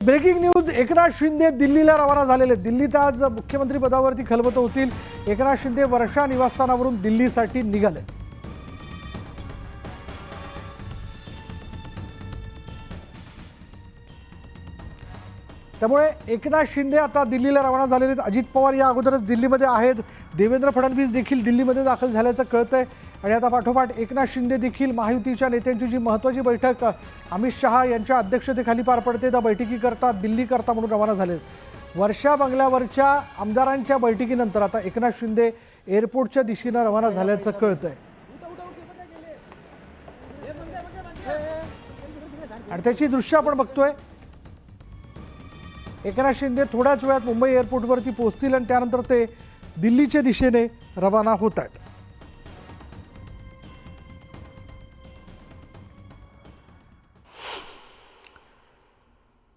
Breaking news Eknath Shinde दिल्लीला रवाना झालेले. दिल्लीत आज मुख्यमंत्री पदावरती खलबत होतील. एकनाथ शिंदे वर्षा निवासस्थानावरून दिल्लीसाठी निघाले त्यामुळे एकनाथ शिंदे आता दिल्लीला रवाना झालेले आहेत. अजित पवार या अगोदरच दिल्लीमध्ये आहेत. देवेंद्र फडणवीस देखील दिल्लीमध्ये दाखल झाल्याचं कळतंय. आणि आता पाठोपाठ एकनाथ शिंदे देखील महायुतीच्या नेत्यांची जी महत्त्वाची बैठक अमित शहा यांच्या अध्यक्षतेखाली पार पडते. त्या बैठकीकरता दिल्लीकरता म्हणून रवाना झाले आहेत. वर्षा बंगल्यावरच्या आमदारांच्या बैठकीनंतर आता एकनाथ शिंदे एअरपोर्टच्या दिशेनं रवाना झाल्याचं कळतंय. आणि त्याची दृश्य आपण बघतोय. एकनाथ शिंदे थोड्याच वेळात मुंबई एअरपोर्टवरती पोहोचतील आणि त्यानंतर ते दिल्लीच्या दिशेने रवाना होत आहेत.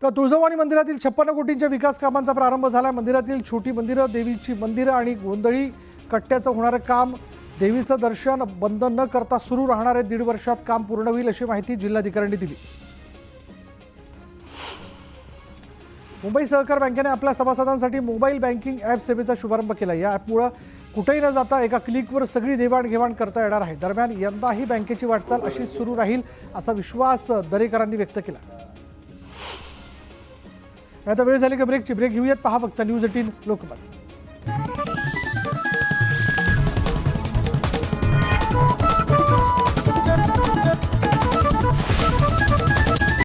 तर तुळजाभवानी मंदिरातील छप्पन्न कोटींच्या विकास कामांचा प्रारंभ झाला. मंदिरातील छोटी मंदिरं देवीची मंदिरं आणि गोंधळी कट्ट्याचं होणारं काम देवीचं दर्शन बंद न करता सुरू राहणारे दीड वर्षात काम पूर्ण होईल अशी माहिती जिल्हाधिकाऱ्यांनी दिली. मुंबई सहकार बँकेने आपल्या सभासदांसाठी मोबाईल बँकिंग ॲप सेवेचा शुभारंभ केला. या ॲपमुळं कुठेही न जाता एका क्लिकवर सगळी देवाणघेवाण करता येणार आहे. दरम्यान यंदाही बँकेची वाटचाल अशीच सुरू राहील असा विश्वास दरेकरांनी व्यक्त केला. आता वेळ झाली का ब्रेकची. ब्रेक घेऊयात. पहा फक्त न्यूज एटीन लोकमत.